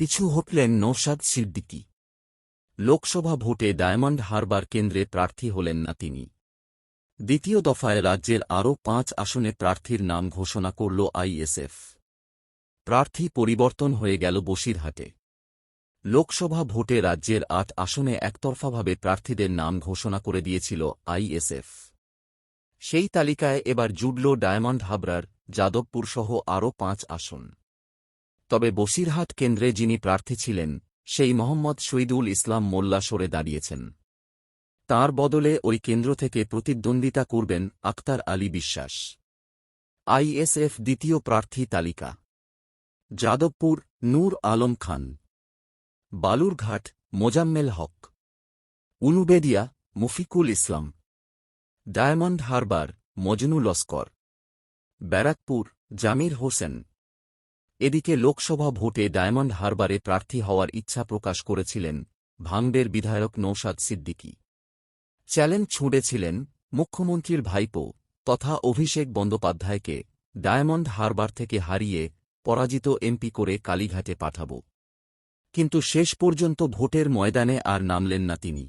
পিছু হটলেন নৌশাদ সিদ্দিকী। লোকসভা ভোটে ডায়মন্ড হারবার কেন্দ্রে প্রার্থী হলেন না তিনি। দ্বিতীয় দফায় রাজ্যের আরও পাঁচ আসনে প্রার্থীর নাম ঘোষণা করল আইএসএফ। প্রার্থী পরিবর্তন হয়ে গেল বসিরহাটে। লোকসভা ভোটে রাজ্যের আট আসনে একতরফাভাবে প্রার্থীদের নাম ঘোষণা করে দিয়েছিল আইএসএফ। সেই তালিকায় এবার জুড়ল ডায়মন্ড হাবরার যাদবপুরসহ আরও পাঁচ আসন। তবে বসিরহাট কেন্দ্রে যিনি প্রার্থী ছিলেন, সেই মোহাম্মদ শহীদুল ইসলাম মোল্লা সরে দাঁড়িয়েছেন। তার বদলে ওই কেন্দ্র থেকে প্রতিদ্বন্দ্বিতা করবেন আক্তার আলী বিশ্বাস। আইএসএফ দ্বিতীয় প্রার্থী তালিকা। যাদবপুর, নূর আলম খান। বালুরঘাট, মোজাম্মেল হক। উনুবেদিয়া মুফিকুল ইসলাম। ডায়মন্ড হারবার মজনু লস্কর ব্যারাকপুর, জামির হোসেন। এদিকে লোকসভা ভোটে ডায়মন্ড হারবারে প্রার্থী হওয়ার ইচ্ছা প্রকাশ করেছিলেন ভাঙবের বিধায়ক নৌশাদ সিদ্দিকী। চ্যালেঞ্জ ছুঁড়েছিলেন মুখ্যমন্ত্রীর ভাইপো তথা অভিষেক বন্দ্যোপাধ্যায়কে ডায়মন্ড হারবার থেকে হারিয়ে পরাজিত এমপি করে কালীঘাটে পাঠাব। কিন্তু শেষ পর্যন্ত ভোটের ময়দানে আর নামলেন না তিনি।